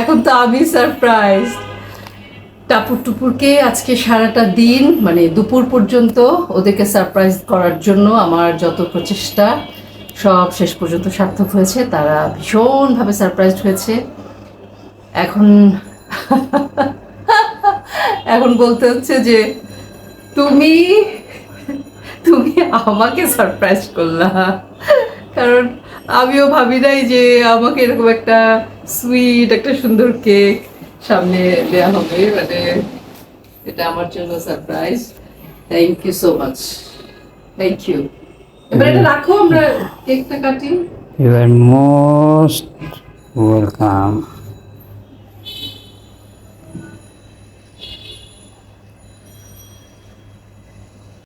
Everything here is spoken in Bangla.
এখন তো আমি সারপ্রাইজ টাপুর টুপুরকে আজকে সারাটা দিন মানে দুপুর পর্যন্ত ওদেরকে সারপ্রাইজ করার জন্য আমার যত প্রচেষ্টা, সব শেষ পর্যন্ত সার্থক হয়েছে। তারা ভীষণভাবে সারপ্রাইজ হয়েছে। এখন এখন বলতে হচ্ছে যে তুমি তুমি আমাকে সারপ্রাইজ করলা। কারণ আমিও ভাবি নাই যে আমাকে এরকম একটা সুইট, একটা সুন্দর কেক সামনে দেওয়া হবে মানে এটা আমার জন্য surprise. Thank you so much thank you এবার এটা রাখো, আমরা কেকটা কাটি। You are most welcome.